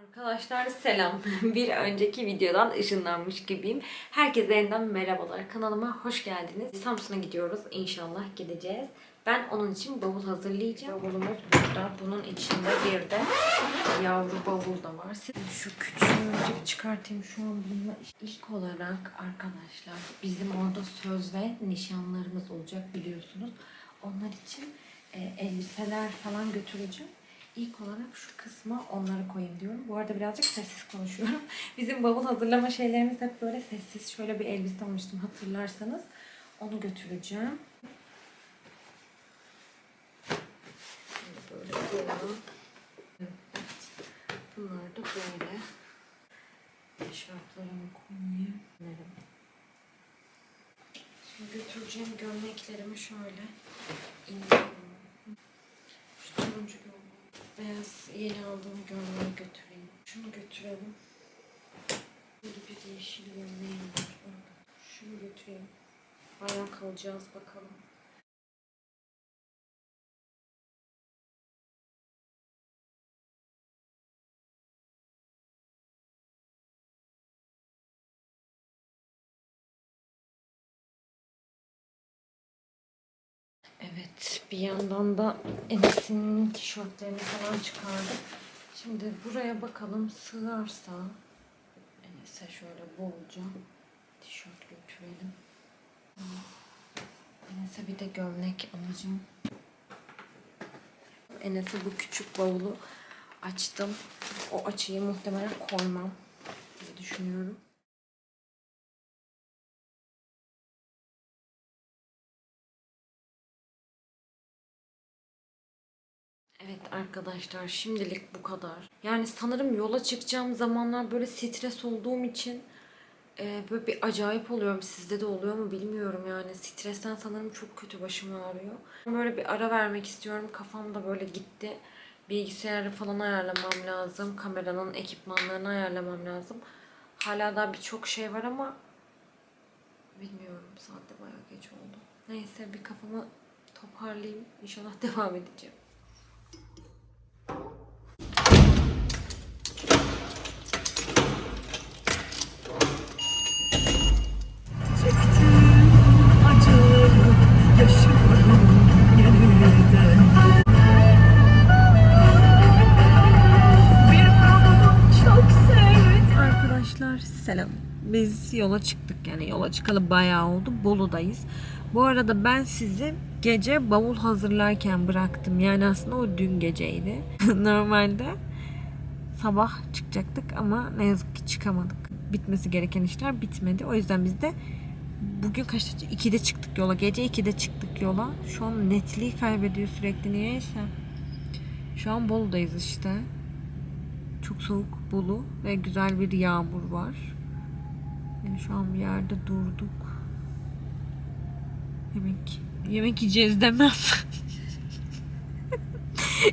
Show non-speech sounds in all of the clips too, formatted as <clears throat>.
Arkadaşlar selam. <laughs> Bir önceki videodan ışınlanmış gibiyim. Herkese yeniden merhabalar. Kanalıma hoş geldiniz. Samsun'a gidiyoruz. İnşallah gideceğiz. Ben onun için bavul hazırlayacağım. Bavulumuz burada. Bunun içinde bir de yavru bavul da var. Şu küçüğü önce bir çıkartayım şu an bununla. İlk olarak arkadaşlar bizim orada söz ve nişanlarımız olacak biliyorsunuz. Onlar için e, elbiseler falan götüreceğim. İlk olarak şu kısma onları koyayım diyorum. Bu arada birazcık sessiz konuşuyorum. <laughs> Bizim bavul hazırlama şeylerimiz hep böyle sessiz. Şöyle bir elbise almıştım hatırlarsanız. Onu götüreceğim. Böyle. Bunlar da böyle. Şartlarımı koyayım. Şimdi götüreceğim gömleklerimi şöyle indiriyorum. Beyaz yeni aldığım gömleği götüreyim. Şunu götürelim. Böyle bir yeşil gömleğim var. Şunu götüreyim. Bayağı kalacağız bakalım. Evet, bir yandan da Enes'in tişörtlerini falan çıkardık. Şimdi buraya bakalım sığarsa Enes'e şöyle bolca tişört götürelim. Enes'e bir de gömlek alacağım. Enes'e bu küçük bavulu açtım. O açıyı muhtemelen koymam diye düşünüyorum. Evet arkadaşlar şimdilik bu kadar. Yani sanırım yola çıkacağım zamanlar böyle stres olduğum için e, böyle bir acayip oluyorum. Sizde de oluyor mu bilmiyorum yani. Stresten sanırım çok kötü başım ağrıyor. Böyle bir ara vermek istiyorum. Kafam da böyle gitti. Bilgisayarı falan ayarlamam lazım. Kameranın ekipmanlarını ayarlamam lazım. Hala daha birçok şey var ama bilmiyorum. Saat de bayağı geç oldu. Neyse bir kafamı toparlayayım. İnşallah <laughs> devam edeceğim. Biz yola çıktık yani yola çıkalı bayağı oldu. Bolu'dayız. Bu arada ben sizi gece bavul hazırlarken bıraktım. Yani aslında o dün geceydi. <laughs> Normalde sabah çıkacaktık ama ne yazık ki çıkamadık. Bitmesi gereken işler bitmedi. O yüzden biz de bugün kaçta? 2'de çıktık yola. Gece 2'de çıktık yola. Şu an netliği kaybediyor sürekli niyeyse. Şu an Bolu'dayız işte. Çok soğuk Bolu ve güzel bir yağmur var. Yani şu an bir yerde durduk. Yemek yemek yiyeceğiz demem. <laughs>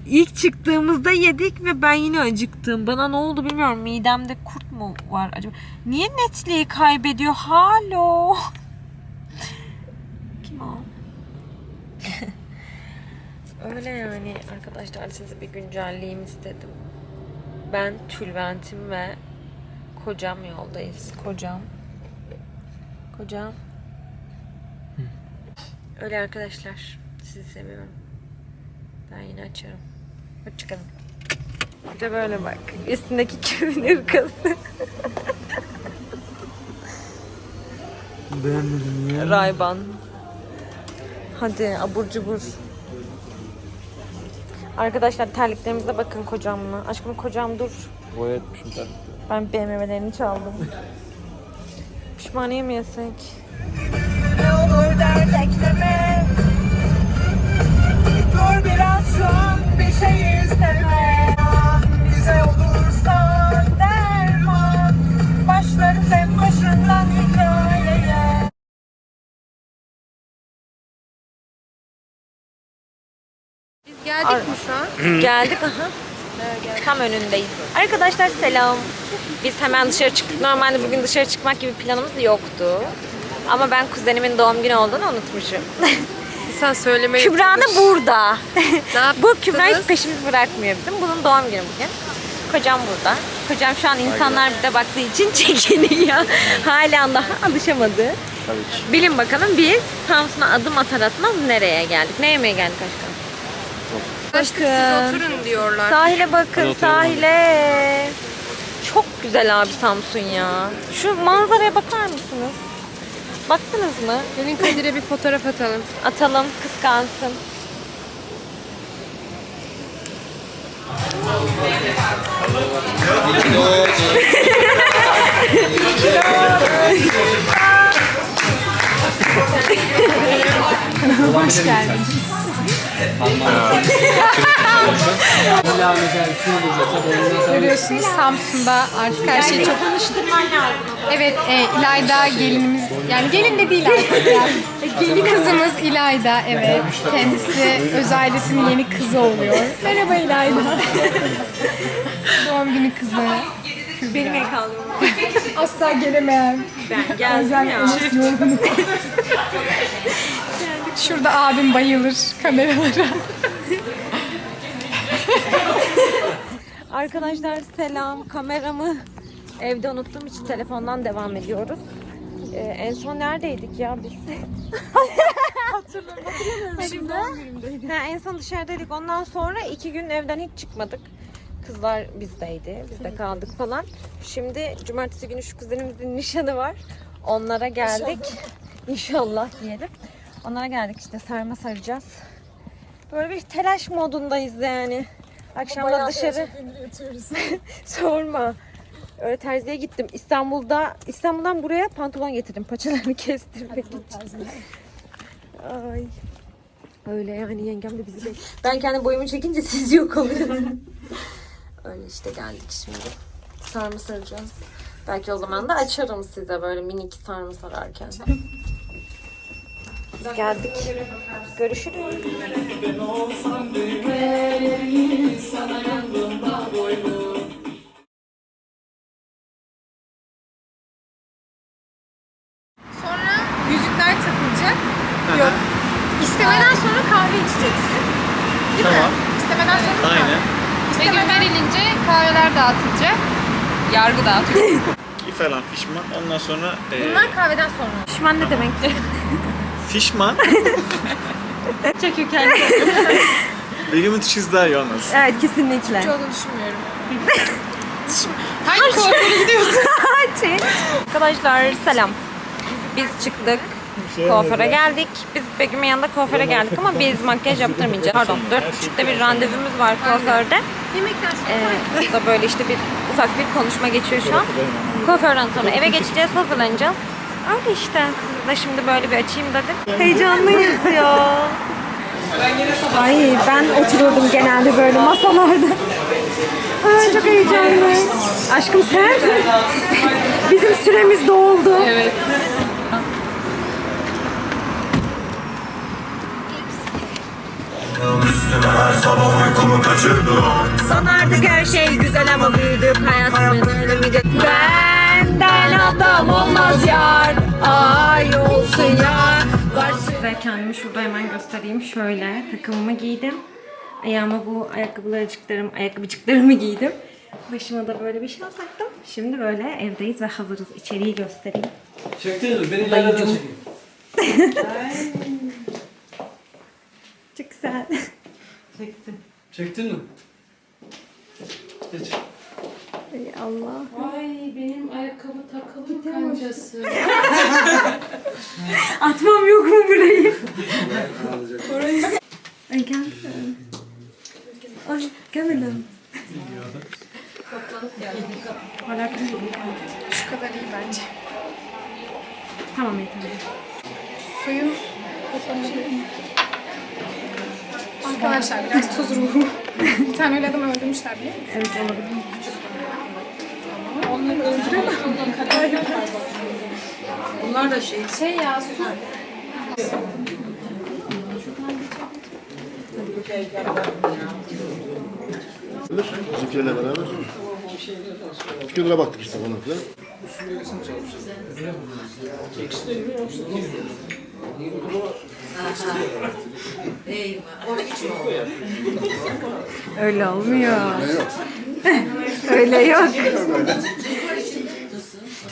İlk çıktığımızda yedik ve ben yine acıktım. Bana ne oldu bilmiyorum. Midemde kurt mu var acaba? Niye netliği kaybediyor? Halo. Kim o? <laughs> Öyle yani arkadaşlar sizi bir güncelleyeyim istedim. Ben tülbentim ve kocam yoldayız. Kocam. Kocam. Öyle arkadaşlar. Sizi seviyorum. Ben yine açarım. Hoşçakalın. Bir de böyle bak. Üstündeki <laughs> köyün ırkası. Beğenmedim ya. Rayban. Hadi abur cubur. Arkadaşlar terliklerimize bakın kocamla. Aşkım kocam dur. Boya etmişim tabii. Ben BMW'lerini çaldım. <laughs> Pişmaniye mi yesek? Ne olur dert ekleme Dur biraz şu an bir şey isteme Bize olursan derman Başlarız en başından hikayeye Biz geldik mi şu an? Geldik aha. <clears throat> Tam önündeyiz. Arkadaşlar selam. Biz hemen dışarı çıktık. Normalde bugün dışarı çıkmak gibi planımız yoktu. Ama ben kuzenimin doğum günü olduğunu unutmuşum. <laughs> Sen söylemeyi Kübra da burada. Ne <laughs> Bu Kübra hiç peşimiz bırakmıyor bizim. Bunun doğum günü bugün. Kocam burada. Hocam şu an insanlar bize baktığı için <laughs> çekiniyor. Hala daha alışamadı. Tabii ki. Bilin bakalım biz Samsun'a adım atar atmaz nereye geldik? Ne yemeye geldik aşkım? Aşkım siz oturun diyorlar. Sahile bakın sahile. Çok güzel abi Samsun ya. Şu manzaraya bakar mısınız? Baktınız mı? Gelin Kadir'e bir fotoğraf atalım. Atalım kıskansın. <laughs> Görüyorsunuz Samsun'da artık her şey çok... Evet, e, İlayda gelinimiz, yani gelin de değil artık yani. <laughs> Gelin kızımız İlayda, evet. Kendisi öz ailesinin yeni kızı oluyor. Merhaba İlayda. <laughs> Doğum günü kızı. Benim kaldım. Asla gelemeyen. Ben geldim Özel ya. yorgunluk. <laughs> Şurada abim bayılır kameralara. Arkadaşlar selam. Kameramı evde unuttuğum için telefondan devam ediyoruz. Ee, en son neredeydik ya biz? <laughs> Hatırlamıyorum. Hatırlamıyorum. Ha, en son dışarıdaydık. Ondan sonra iki gün evden hiç çıkmadık. Kızlar bizdeydi. Biz de kaldık falan. Şimdi cumartesi günü şu kuzenimizin nişanı var. Onlara geldik. İnşallah diyelim. Onlara geldik işte sarma saracağız. Böyle bir telaş modundayız yani. Akşamda dışarı <laughs> sorma. Öyle terziye gittim. İstanbul'da İstanbul'dan buraya pantolon getirdim paçalarını <laughs> kestirmek için. Ay. Öyle yani yengem de bizi bekliyor. Ben kendi boyumu çekince siz yok oluyorsunuz. <laughs> Öyle işte geldik şimdi. Sarma saracağız. Belki o zaman da açarım size böyle minik sarma sararken. Biz geldik. Görüşürüz. Sonra yüzükler takılacak. Yok. İstemeden sonra kahve içeceksin. Değil Tamam. mi? İstemeden sonra Aynen. Ve gün verilince kahveler dağıtılacak. Yargı dağıtıyor. Ki falan fişman. Ondan sonra e, Bunlar kahveden sonra. Düşman ne demek? <laughs> fişman. <laughs> Çekiyor kendini. Begüm'ün tişiz daha iyi olmaz. Evet kesinlikle. Hiç olduğunu düşünmüyorum. <laughs> Hangi kuaföre gidiyorsun? Çek. <laughs> Arkadaşlar selam. Biz çıktık. Kuaföre geldik. Biz Begüm'ün yanında kuaföre geldik ama biz makyaj yaptırmayacağız. Pardon 4.30'da bir randevumuz var kuaförde. Yemekten sonra. Ee, burada böyle işte bir ufak bir konuşma geçiyor şu an. Kuaförden sonra eve geçeceğiz, hazırlanacağız. Öyle işte. De şimdi böyle bir açayım dedik. Heyecanlıyız ya. Ay ben oturuyordum genelde böyle masalarda. Ay çok heyecanlı. Aşkım sen? Bizim süremiz doldu. Evet. Üstüme her sabah uykumu kaçırdı Sanardık her şey güzel ama büyüdük hayat Benden adam olmaz yar Ay olsun yar Size kendimi şurada hemen göstereyim. Şöyle takımımı giydim. Ayağıma bu ayakkabılarcıklarım, ayakkabıcıklarımı giydim. Başıma da böyle bir şey taktım. Şimdi böyle evdeyiz ve hazırız. İçeriği göstereyim. Çektiniz mi? Beni ileriden çekin. <laughs> Çok güzel. Çektin mi? Geç. Allah. Ay benim ayakkabı takılı kancası. <laughs> Atmam yok mu burayı? Ay geldi. Ay gelmedim. Hala Şu kadar iyi bence. Tamam yeter. Suyun Arkadaşlar biraz tuz ruhu. bir tane öyle adam öldürmüşler biliyor musun? Evet olabilir. Onları öldüremem. Bunlar da şey. Şey ya su. Bizimkilerle beraber. Fikirlere baktık işte falan filan. Öyle olmuyor. Yok. <laughs> Öyle yok. <laughs>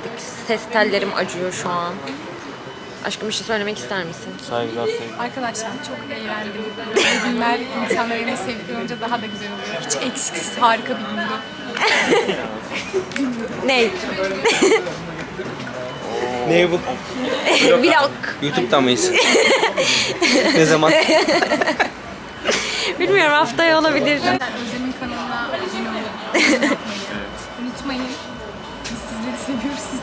geldik. Ses tellerim acıyor şu an. Aşkım bir şey söylemek ister misin? Saygılar saygılar. Arkadaşlar çok eğlendim. Günler insanlar beni sevip görünce daha da güzel oluyor. Hiç eksiksiz harika bir gündü. <laughs> Ney? Ne bu? <laughs> Vlog. YouTube'da mıyız? <laughs> ne zaman? Bilmiyorum haftaya olabilir. Özlem'in kanalına abone olmayı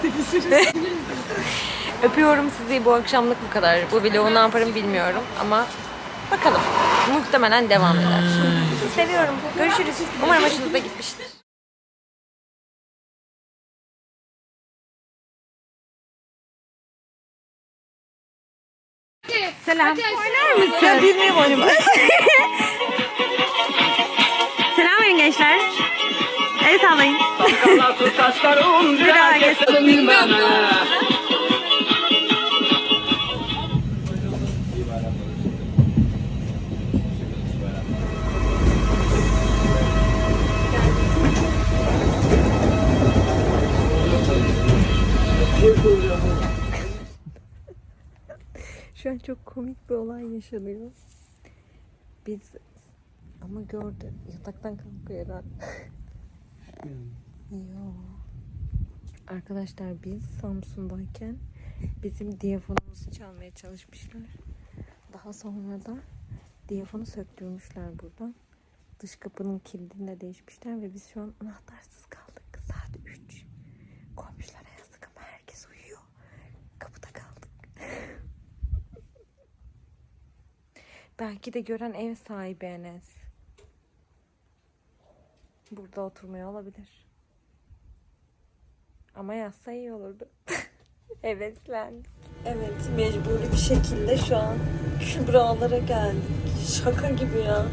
bizleri <laughs> Öpüyorum sizi. Bu akşamlık bu kadar. Bu vlogu ne yaparım bilmiyorum ama bakalım. Muhtemelen devam eder. Sizi seviyorum. Görüşürüz. Umarım hoşunuza gitmiştir. Selam. Oynar mısın? Ya bilmiyorum <laughs> oynamak. Selam gençler. El sallayın. Şu an çok komik bir olay yaşanıyor. Biz ama gördü. Yataktan kalkıyor herhalde. Yo. Arkadaşlar biz Samsun'dayken bizim diyafonumuzu çalmaya çalışmışlar. Daha sonra da diyafonu söktürmüşler buradan. Dış kapının kilidini de değişmişler ve biz şu an anahtarsız kaldık. Saat 3. Komşulara yazdık ama herkes uyuyor. Kapıda kaldık. <laughs> Belki de gören ev sahibi Enes. Burada oturmaya olabilir. Ama yazsa iyi olurdu. <laughs> Heveslendik. Evet mecburi bir şekilde şu an Kübra'lara geldik. Şaka gibi ya.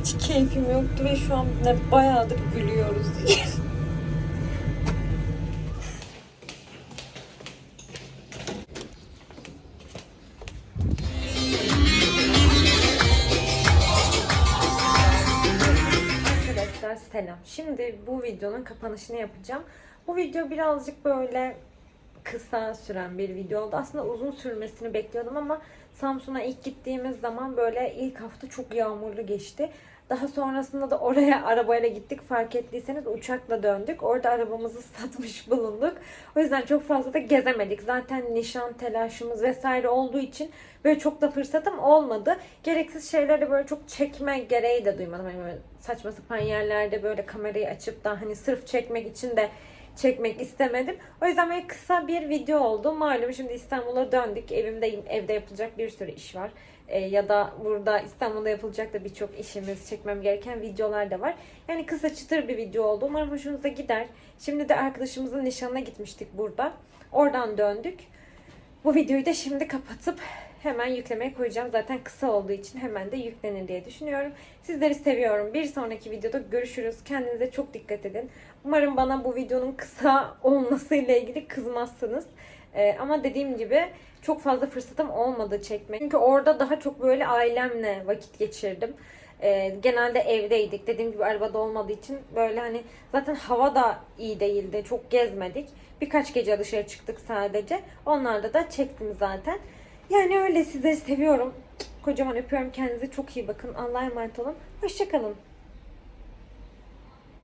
Hiç keyfim yoktu ve şu an ne bayağıdır gülüyoruz. <laughs> Arkadaşlar selam. Şimdi bu videonun kapanışını yapacağım. Bu video birazcık böyle kısa süren bir video oldu. Aslında uzun sürmesini bekliyordum ama Samsun'a ilk gittiğimiz zaman böyle ilk hafta çok yağmurlu geçti. Daha sonrasında da oraya <laughs> arabayla gittik. Fark ettiyseniz uçakla döndük. Orada arabamızı <laughs> satmış bulunduk. O yüzden çok fazla da gezemedik. Zaten nişan telaşımız vesaire olduğu için böyle çok da fırsatım olmadı. Gereksiz şeyleri böyle çok çekme gereği de duymadım. Hani böyle saçma sapan yerlerde böyle kamerayı açıp da hani sırf çekmek için de çekmek istemedim. O yüzden böyle kısa bir video oldu. Malum şimdi İstanbul'a döndük. Evimdeyim. Evde yapılacak bir sürü iş var. Ee, ya da burada İstanbul'da yapılacak da birçok işimiz, çekmem gereken videolar da var. Yani kısa çıtır bir video oldu. Umarım hoşunuza gider. Şimdi de arkadaşımızın nişanına gitmiştik burada. Oradan döndük. Bu videoyu da şimdi kapatıp hemen yüklemeye koyacağım. Zaten kısa olduğu için hemen de yüklenir diye düşünüyorum. Sizleri seviyorum. Bir sonraki videoda görüşürüz. Kendinize çok dikkat edin. Umarım bana bu videonun kısa olmasıyla ilgili kızmazsınız. Ee, ama dediğim gibi çok fazla fırsatım olmadı çekmek. Çünkü orada daha çok böyle ailemle vakit geçirdim. Ee, genelde evdeydik. Dediğim gibi arabada olmadığı için böyle hani zaten hava da iyi değildi. Çok gezmedik. Birkaç gece dışarı çıktık sadece. Onlarda da çektim zaten. Yani öyle sizleri seviyorum. Kocaman öpüyorum. Kendinize çok iyi bakın. Allah'a emanet olun. Hoşçakalın.